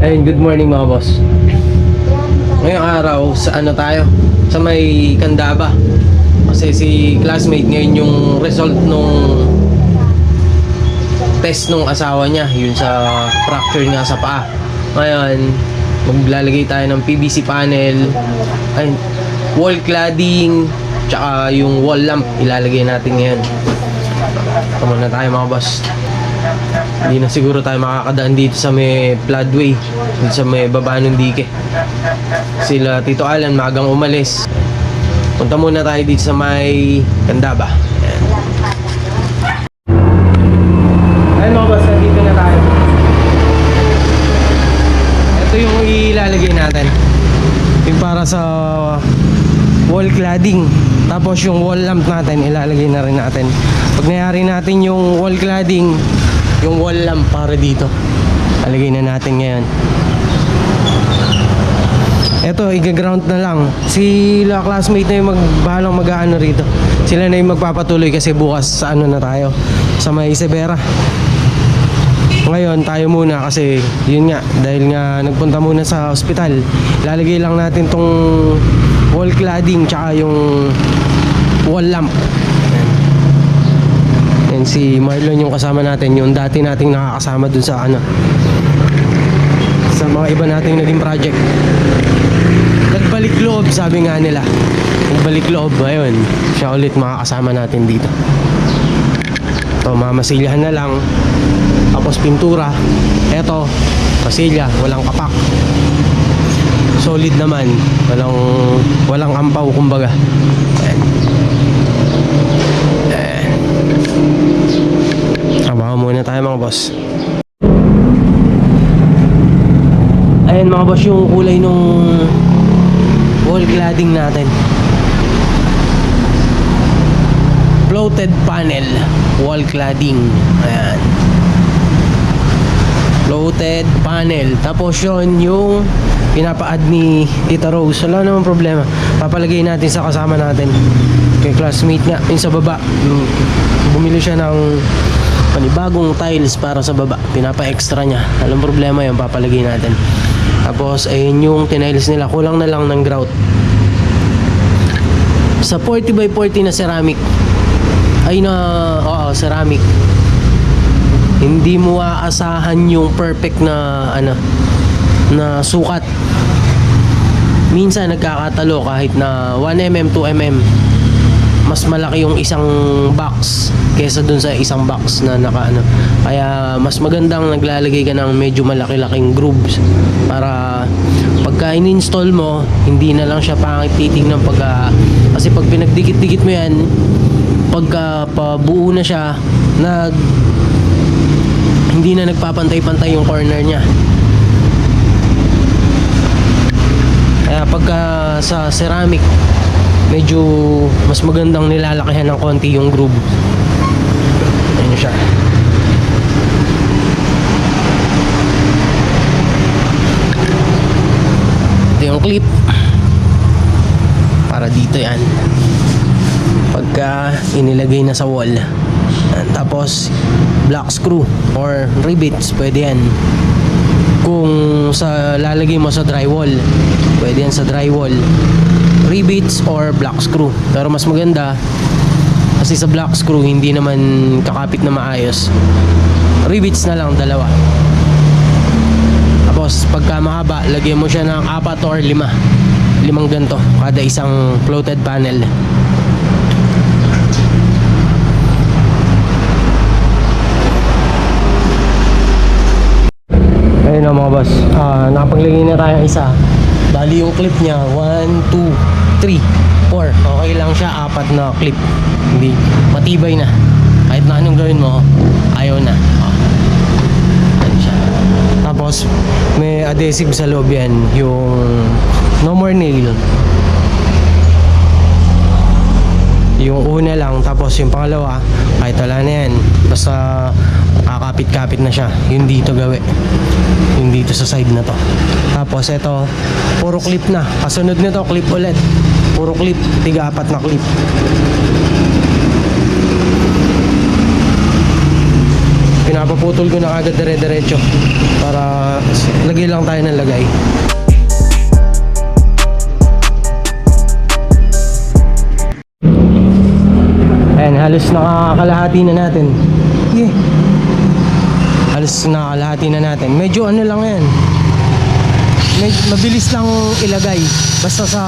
Ayun, good morning mga boss. Ngayong araw, sa ano tayo? Sa may Kandaba. Kasi si classmate ngayon yung result nung test nung asawa niya, yun sa fracture nga sa paa. Ngayon, maglalagay tayo ng PVC panel, ay, wall cladding, tsaka yung wall lamp ilalagay natin ngayon. Tama na tayo mga boss. Hindi na siguro tayo makakadaan dito sa may floodway, dito sa may baba ng dike. Sila Tito Alan magang umalis. Punta muna tayo dito sa may Kandaba. Ayan. Ayun mga boss, nandito na tayo. Ito yung ilalagay natin. Yung para sa wall cladding. Tapos yung wall lamp natin, ilalagay na rin natin. Pag nayari natin yung wall cladding, yung wall lamp para dito. Alagay na natin ngayon. Eto, i-ground na lang. Sila classmate na yung magbahalang mag-ano rito. Sila na yung magpapatuloy kasi bukas sa ano na tayo. Sa may Isabela. Ngayon, tayo muna kasi yun nga, dahil nga nagpunta muna sa ospital. Lalagay lang natin tong wall cladding tsaka yung wall lamp. Yan si Marlon yung kasama natin, yung dati nating nakakasama dun sa ano sa mga iba nating naging project. Nagbalik loob, sabi nga nila. Nagbalik loob, ayun. Siya ulit makakasama natin dito. Ito, mamasilyahan na lang. Tapos pintura. Eto, pasilya, walang kapak. Solid naman. Walang, walang ampaw, kumbaga. Trabaho muna tayo mga boss. Ayan mga boss yung kulay nung wall cladding natin. Floated panel wall cladding. Ayan. Floated panel. Tapos yun yung pinapa-add ni Tita Rose. Wala namang problema. Papalagay natin sa kasama natin. Kay classmate nga. Yung sa baba. Bumili siya ng panibagong tiles para sa baba. Pinapa-extra niya. Alam problema yun. Papalagay natin. Tapos ayun yung tiniles nila. Kulang na lang ng grout. Sa 40 by 40 na ceramic. Ay na, oo, ceramic. Hindi mo aasahan yung perfect na ano na sukat. Minsan nagkakatalo kahit na 1mm, 2mm. Mas malaki yung isang box kaysa dun sa isang box na naka ano. Kaya mas magandang naglalagay ka ng medyo malaki-laking grooves para pagka in-install mo, hindi na lang siya pangit titignan pagka kasi pag pinagdikit-dikit mo yan, pagka pabuo na siya, nag hindi na nagpapantay-pantay yung corner niya. Kaya pagka sa ceramic, medyo mas magandang nilalakihan ng konti yung groove. Ayan siya. Ito yung clip. Para dito yan. Pagka inilagay na sa wall. Tapos, black screw or rivets, pwede yan. Kung sa lalagay mo sa drywall, pwede yan sa drywall. Rivets or black screw. Pero mas maganda, kasi sa black screw, hindi naman kakapit na maayos. Rivets na lang, dalawa. Tapos, pagka mahaba, lagyan mo siya ng apat or lima. Limang ganto, kada isang floated panel. Ayun na mga boss. Ah, nakapaglagay na tayo isa. Bali yung clip niya, 1, 2, 3, 4. Okay lang siya, apat na clip. Hindi, matibay na. Kahit na anong gawin mo, ayaw na. Ano siya. Tapos, may adhesive sa loob yan, yung no more nail. Yung una lang, tapos yung pangalawa, kahit wala na yan. Basta kakapit-kapit na siya. Yung dito gawi. Yung dito sa side na to. Tapos ito, puro clip na. Kasunod nito, clip ulit. Puro clip, tiga-apat na clip. pinapaputol ko na agad dire-diretso para lagay lang tayo ng lagay. Halos nakakalahati na natin. Yeah. Halos nakakalahati na natin. Medyo ano lang yan. Med- mabilis lang ilagay. Basta sa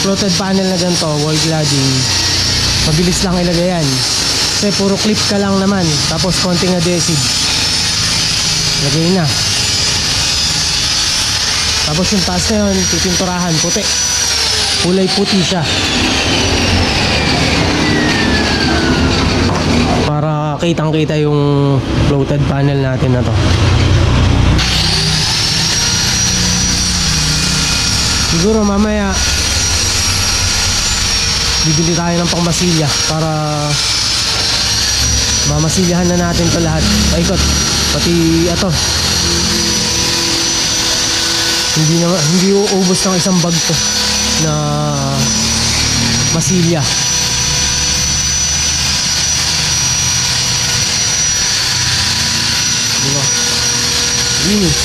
floated panel na ganito, wall cladding, mabilis lang ilagay yan. Kasi puro clip ka lang naman. Tapos konting adhesive. Lagay na. Tapos yung taas na yun, pipinturahan, puti. Kulay puti siya. Para kitang kita yung floated panel natin na to. Siguro mamaya bibili tayo ng pangmasilya para mamasilyahan na natin to lahat. Paikot. Pati ito. Hindi na hindi uubos ng isang bag to na masilya. Linis.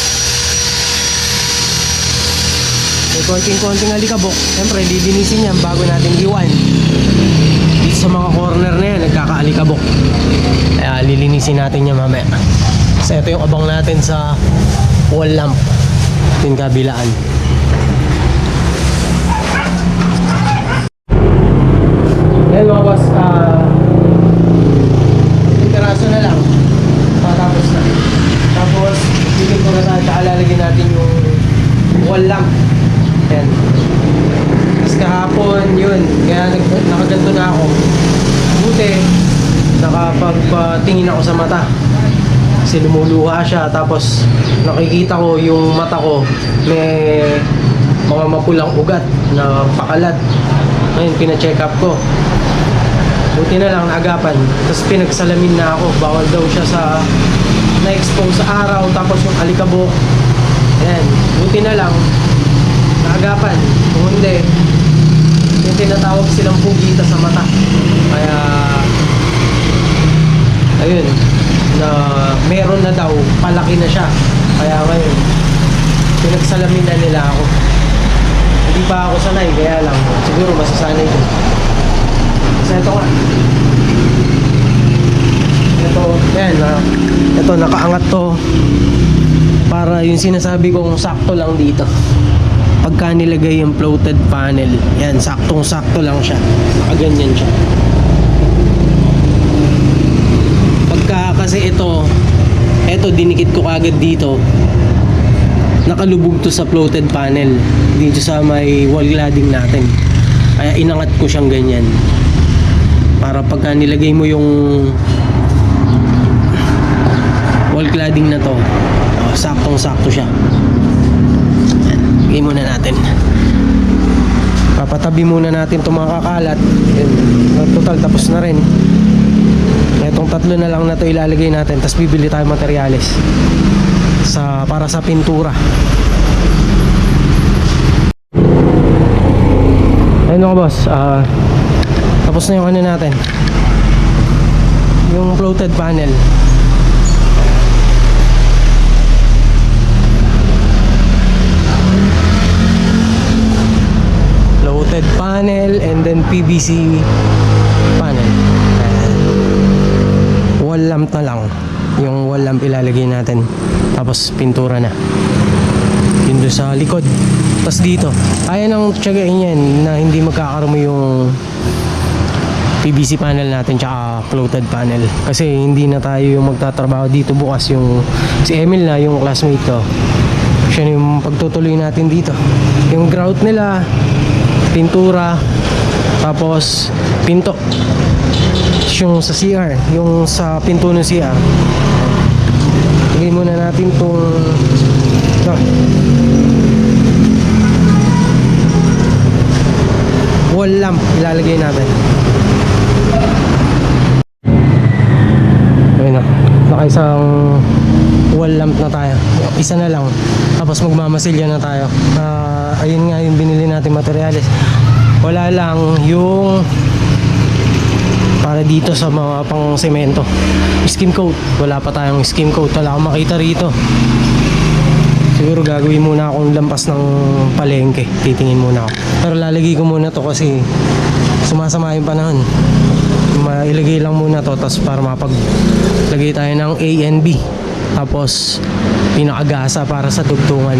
May konting-konting alikabok. Siyempre, lilinisin yan bago natin iwan. Dito sa mga corner na yan, nagkakaalikabok. Kaya lilinisin natin yan mamaya. Kasi ito yung abang natin sa wall lamp. Ito yung kabilaan. Yan mga boss, uh, piraso na lang. Patapos na. Tapos, bigyan ko na tayo, tsaka lalagyan natin yung wall lamp. Yan. Tapos kahapon, yun. Kaya nakaganto na ako. Buti, nakapagpatingin ako sa mata. Kasi lumuluha siya. Tapos, nakikita ko yung mata ko may mga mapulang ugat na pakalat. Ngayon, pina-check up ko. Buti na lang naagapan. Tapos pinagsalamin na ako. Bawal daw siya sa na-expose sa araw. Tapos yung alikabok. Ayan. Buti na lang naagapan. Kung hindi, yung tinatawag silang pugita sa mata. Kaya, ayun, na meron na daw, palaki na siya. Kaya ngayon, pinagsalamin na nila ako. Hindi pa ako sanay, kaya lang, siguro masasanay ko. Kasi ito nga, ito, yan, na, ito, nakaangat to para yung sinasabi kong sakto lang dito. Pagka nilagay yung floated panel yan saktong sakto lang siya. Nakaganyan siya. Pagka kasi ito ito dinikit ko kagad dito. Nakalubog to sa floated panel. Dito sa may wall cladding natin. Kaya inangat ko siyang ganyan. Para pagka nilagay mo yung wall cladding na to oh, saktong sakto siya Bigay muna natin. Papatabi muna natin itong mga kakalat. Yun. Total, tapos na rin. Itong tatlo na lang na to ilalagay natin. Tapos bibili tayo materyales. Sa, para sa pintura. Ayun mga boss. ah, tapos na yung ano natin. Yung floated panel. Loaded panel and then PVC panel. Ayan. Wall lamp na lang. Yung wall lamp ilalagay natin. Tapos pintura na. Yun doon sa likod. Tapos dito. Kaya nang tiyagain yan na hindi magkakarami yung PVC panel natin tsaka floated panel. Kasi hindi na tayo yung magtatrabaho dito bukas yung si Emil na yung classmate ko. Siya yung pagtutuloy natin dito. Yung grout nila, pintura, tapos pinto. Yung sa CR, yung sa pinto ng CR. Lagay muna natin itong ito. wall lamp ilalagay natin. Ayun na. Nakaisang wall lamp na tayo. Isa na lang. Tapos magmamasilya na tayo. Ah, ayun nga yung binili natin materyales. Wala lang yung para dito sa mga pang semento. Skim coat. Wala pa tayong skim coat. Wala akong makita rito. Siguro gagawin muna akong lampas ng palengke. Titingin muna ako. Pero lalagay ko muna to kasi sumasama yung panahon. Mailagay lang muna to tapos para mapaglagay tayo ng A and B. Tapos pinakagasa para sa dugtungan.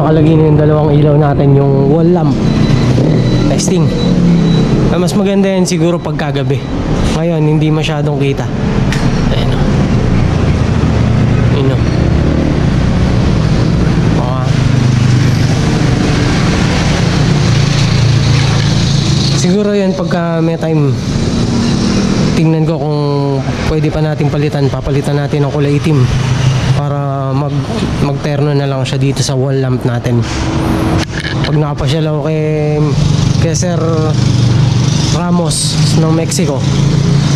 Nakalagay na yung dalawang ilaw natin, yung wall lamp. Testing. Ah, mas maganda yan siguro pagkagabi. Ngayon, hindi masyadong kita. Ayan o. Ayun o. Mga... Siguro yan pagka may time tingnan ko kung pwede pa natin palitan papalitan natin ng kulay itim para mag magterno na lang siya dito sa wall lamp natin. Pag nakapasyal ako kay kay Sir Ramos ng Mexico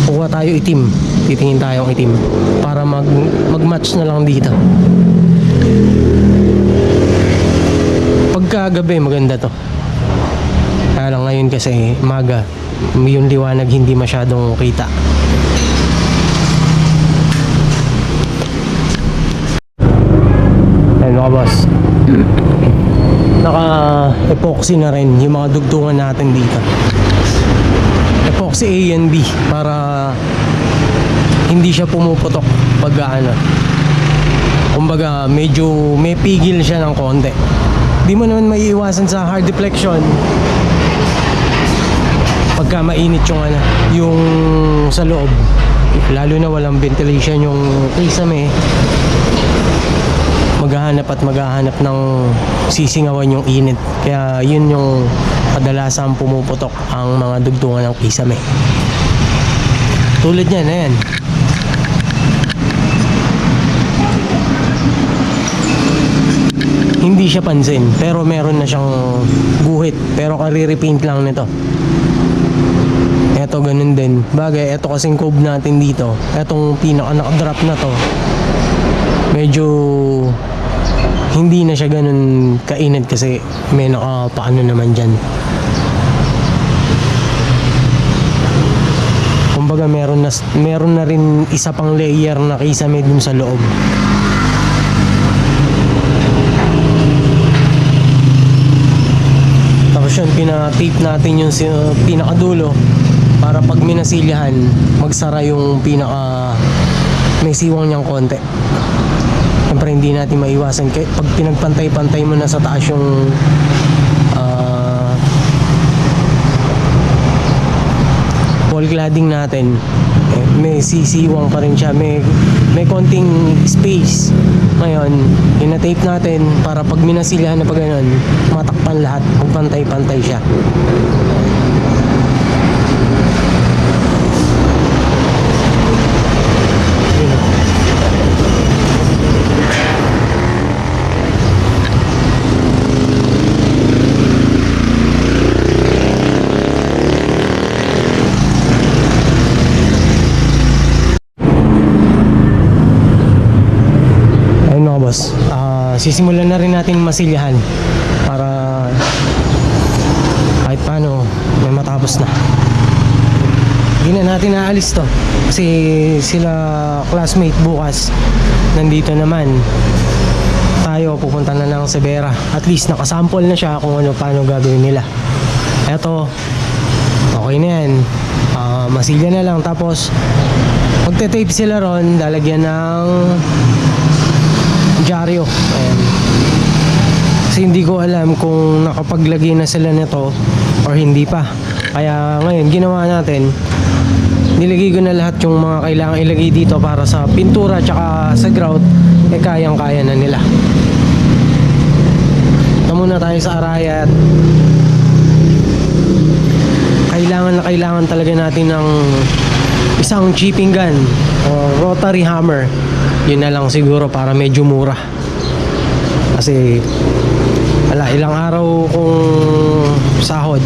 kuha tayo itim. Titingin tayo ng itim para mag mag-match na lang dito. Pagka gabi maganda to. Kaya lang ngayon kasi maga yung liwanag hindi masyadong kita mga boss Naka epoxy na rin yung mga dugtungan natin dito Epoxy A and B para hindi siya pumuputok pag ano Kumbaga medyo may pigil siya ng konti Di mo naman maiiwasan sa hard deflection pagka mainit yung ano, yung sa loob. Lalo na walang ventilation yung kisame. Maghahanap at maghahanap ng sisingawan yung init. Kaya yun yung kadalasan pumuputok ang mga dugtungan ng kisame. Tulad niyan, ayan. Hindi siya pansin, pero meron na siyang guhit. Pero kariripaint lang nito. Eto ganun din. Bagay, eto kasing cove natin dito. Etong pinaka nakadrop na to. Medyo hindi na siya ganun kainit kasi may nakapaano naman dyan. Kumbaga meron na, meron na rin isa pang layer na kisame dun sa loob. Tapos yun, pina-tape natin yung pinakadulo para pag minasilyahan, magsara yung pinaka may siwang niyang konti. Siyempre hindi natin maiwasan. Kaya pag pinagpantay-pantay mo na sa taas yung ah, wall cladding natin eh, may sisiwang pa rin siya. May, may konting space. Ngayon ina-tape natin para pag minasilyahan na pag ganun matakpan lahat. Magpantay-pantay siya Ayun mga boss, Ah, sisimulan na rin natin masilyahan para kahit paano may matapos na. Hindi na natin naalis to kasi sila classmate bukas nandito naman. Tayo pupunta na ng Severa. At least nakasample na siya kung ano paano gagawin nila. Eto, okay na yan. Ah, masilya na lang tapos magte-tape sila ron, lalagyan ng dyaryo. Ayan. Kasi hindi ko alam kung nakapaglagay na sila nito or hindi pa. Kaya ngayon, ginawa natin, nilagay ko na lahat yung mga kailangan ilagay dito para sa pintura tsaka sa grout, eh kayang-kaya na nila. Ito muna tayo sa Arayat. Kailangan na kailangan talaga natin ng isang chipping gun o rotary hammer. Yun na lang siguro para medyo mura. Kasi wala, ilang araw kung sahod,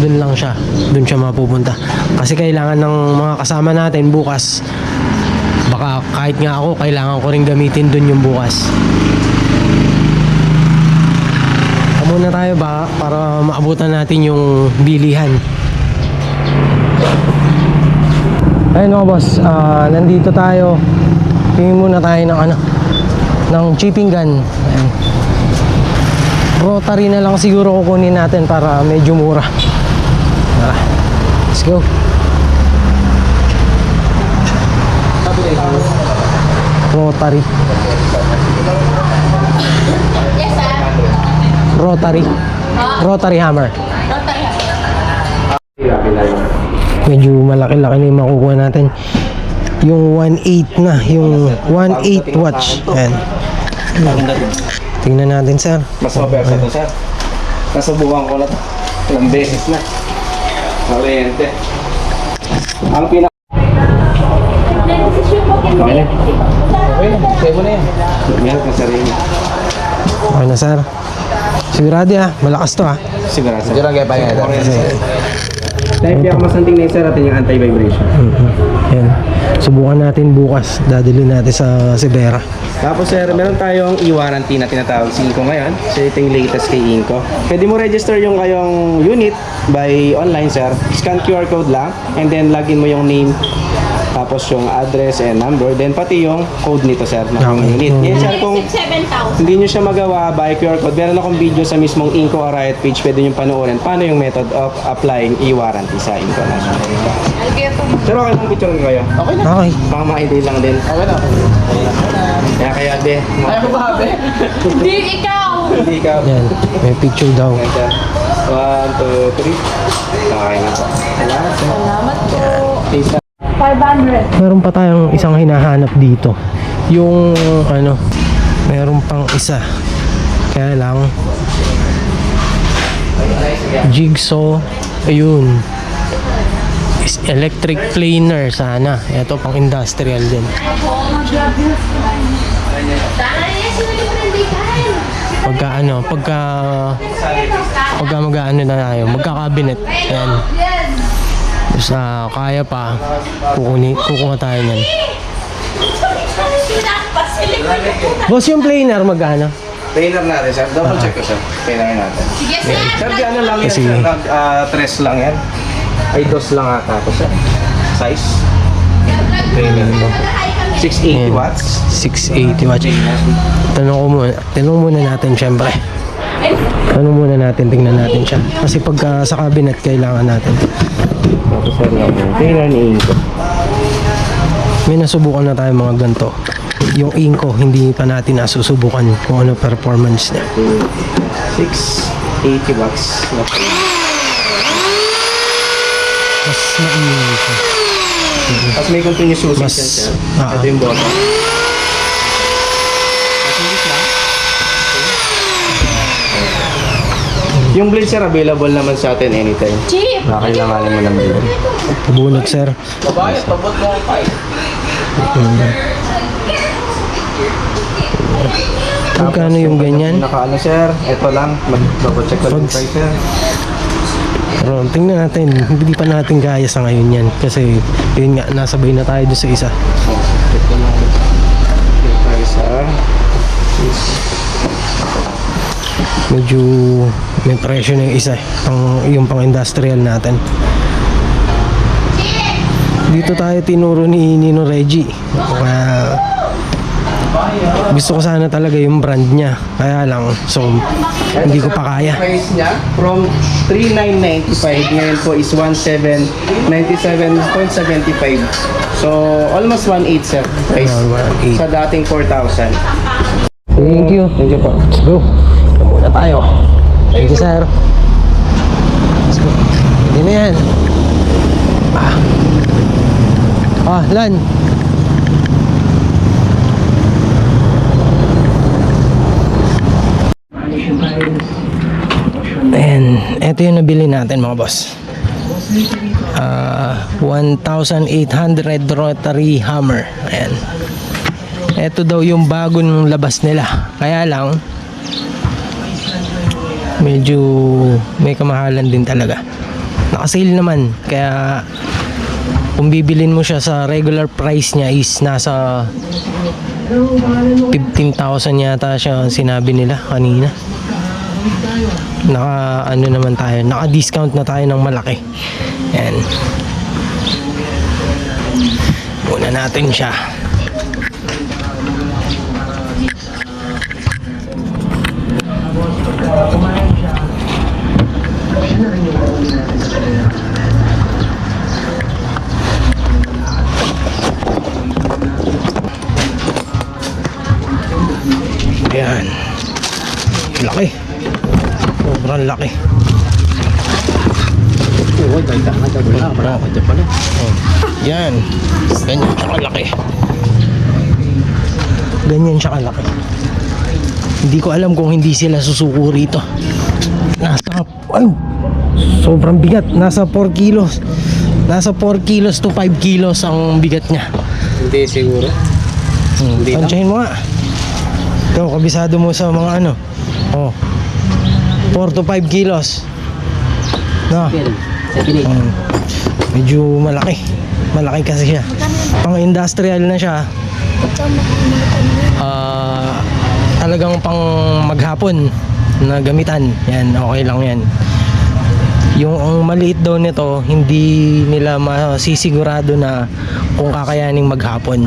dun lang siya. Dun siya mapupunta. Kasi kailangan ng mga kasama natin bukas. Baka kahit nga ako, kailangan ko rin gamitin dun yung bukas. Muna tayo ba para maabutan natin yung bilihan. Ayun mga boss, ah, nandito tayo. Tingin muna tayo ng ano, ng chipping gun. Ayan. Rotary na lang siguro kukunin natin para medyo mura. Tara, let's go. Rotary. Rotary. Rotary hammer. Medyo malaki-laki na yung makukuha natin. Yung 1.8 na, yung 1.8 watch. Ayan. Tingnan natin sir. Mas mapersa to, sir. Nasubukan ko na to. Ilang beses na. Oriente. Ang pinak... Okay na. Okay na. Mo na yan. Meron ka sarili. Okay na sir. Sigurado ah, malakas to ah. Sigurado. Sigurado kayo pa yan. Type yung masanting na sir at yung anti-vibration. Ayan. Subukan natin bukas. Dadali natin sa Severa. Tapos sir, meron tayong e-warranty na tinatawag si Inco ngayon. So ito yung latest kay Inco. Pwede mo register yung kayong unit by online sir. Scan QR code lang and then login mo yung name tapos yung address and number then pati yung code nito sir ng Okay. unit. Yan sir kung 7,000. hindi nyo siya magawa by QR code, meron akong video sa mismong Inco Riot page, pwede nyo panoorin paano yung method of applying e-warranty sa Inco National. Pero okay lang picture kayo. Okay. Baka ma-idea lang din. Okay na. Kaya kaya be. Ayaw mo ba be? Hindi ikaw. Hindi ka. Yan. May picture daw. Yan, sir. One, two, three. Okay na po. Salamat. sir. Salamat po. Peace. 500. Meron pa tayong isang hinahanap dito. Yung ano, meron pang isa. Kaya lang jigsaw ayun is electric planer sana ito pang industrial din pagka ano pagka pagka mag ano na tayo magka-cabinet ayan. Sa kaya pa kukunin kukuha tayo niyan ko boss yung planer magkano Trainer natin, sir. Double check ko, sir. Trainer natin. Sige, sir. Sir, di ano lang yan, Kasi- sir. Nag, ah, tres lang yan. Ay, dos lang ata to, sir. Size. Trainer to. 680 Ayan. watts. 680 watts tanong ko muna tanong muna natin syempre tanong muna natin tingnan natin siya kasi pagka sa cabinet kailangan natin Tapos, sir, ni Inco. may nasubukan na tayo mga ganito yung inko hindi pa natin nasusubukan kung ano performance niya 680 watts. Mas maingay siya. Tapos may continuous usage yan, sir. ah. Ito yung button. Tapos yung gitna. Yung blade sir, available naman sa atin anytime. Chip! Nakakailanganin mo ng blade. Bunot, sir. Babae, pabot mo ang pipe. Magkano yung ganyan? Naka ano sir, ito lang, mag-double check ko yung price sir. Pero tingnan natin, hindi pa natin kaya sa ngayon yan. Kasi yun nga, nasabay na tayo doon sa isa. Medyo may presyo na yung isa. eh. Pang, yung pang industrial natin. Dito tayo tinuro ni Nino Reggie. Na gusto ko sana talaga yung brand niya. Kaya lang, so hindi ko pa kaya. price niya from 3995 ngayon po is 1797.75 so almost 1.8 sir price 1.8. sa dating 4,000 Thank you. thank you po Let's go. Tayo. Thank you, sir. Let's go. Hindi na yan. Ah. Ah, Lan. Ayan. Ito yung nabili natin mga boss. Ah, 1,800 rotary hammer. Ayan. Ito daw yung bagong labas nila. Kaya lang, medyo may kamahalan din talaga. Nakasale naman. Kaya kung bibilin mo siya sa regular price niya is nasa 15,000 yata siya sinabi nila kanina. Naka ano naman tayo, naka discount na tayo ng malaki. Yan. Muna natin siya. Yan. Ganyan siya kalaki. Ganyan siya kalaki. Hindi ko alam kung hindi sila susuko rito. Nasa, ay, sobrang bigat. Nasa 4 kilos. Nasa 4 kilos to 5 kilos ang bigat niya. hindi siguro Hmm, Hindi. Tansyahin mo nga. Ikaw, kabisado mo sa mga ano. Oh. 4 to 5 kilos. No. Hmm. Medyo malaki. Malaki kasi siya. Pang industrial na siya. Ah, talagang pang maghapon na gamitan. Yan, okay lang yan. Yung ang maliit daw nito, hindi nila masisigurado na kung kakayaning maghapon.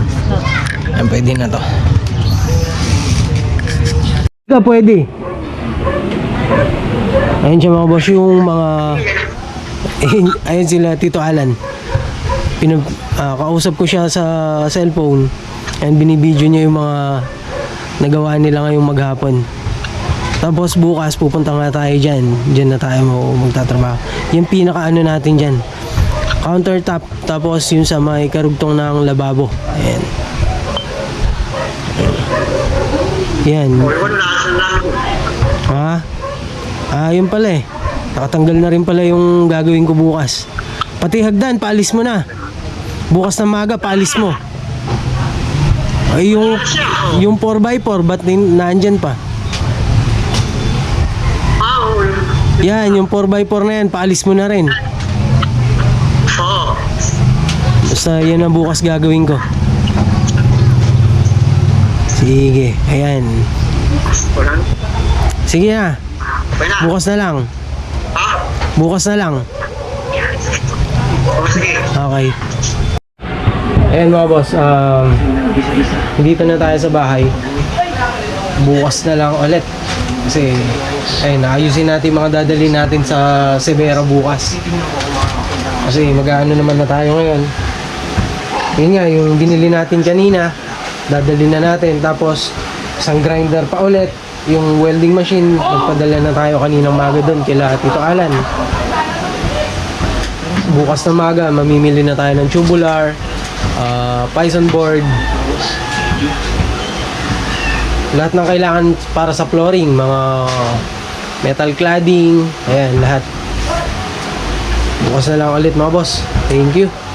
Yan, pwede na to. Ka pwede. Ayun siya mga boss, yung mga... Ayun sila, Tito Alan. Pinag, ah, kausap ko siya sa cellphone and binibideo niya yung mga nagawa nila ngayong maghapon. Tapos bukas pupunta nga tayo dyan. Dyan na tayo magtatrabaho. Yung pinaka ano natin dyan. Countertop. Tapos yung sa may karugtong ng lababo. Ayan. Yan. Ha? Ah, yun pala eh. Nakatanggal na rin pala yung gagawin ko bukas. Pati hagdan, paalis mo na. Bukas na maga, paalis mo. Ay, yung, yung 4x4, ba't nandyan pa? Yan, yung 4x4 na yan, paalis mo na rin. Basta yan ang bukas gagawin ko. Sige, ayan. Sige na. Bukas na lang. Bukas na lang. Okay. Ayan mga boss, um, dito na tayo sa bahay. Bukas na lang ulit. Kasi, ayun, ayusin natin mga dadali natin sa Severa bukas. Kasi mag-ano naman na tayo ngayon. Yun nga, yung binili natin kanina, dadali na natin. Tapos, isang grinder pa ulit. Yung welding machine, nagpadala na tayo kaninang maga doon kila Tito Alan. bukas na maga, mamimili na tayo ng tubular, ah, Python board, lahat ng kailangan para sa flooring, mga metal cladding, ayan, lahat. Bukas na lang ulit mga boss. Thank you.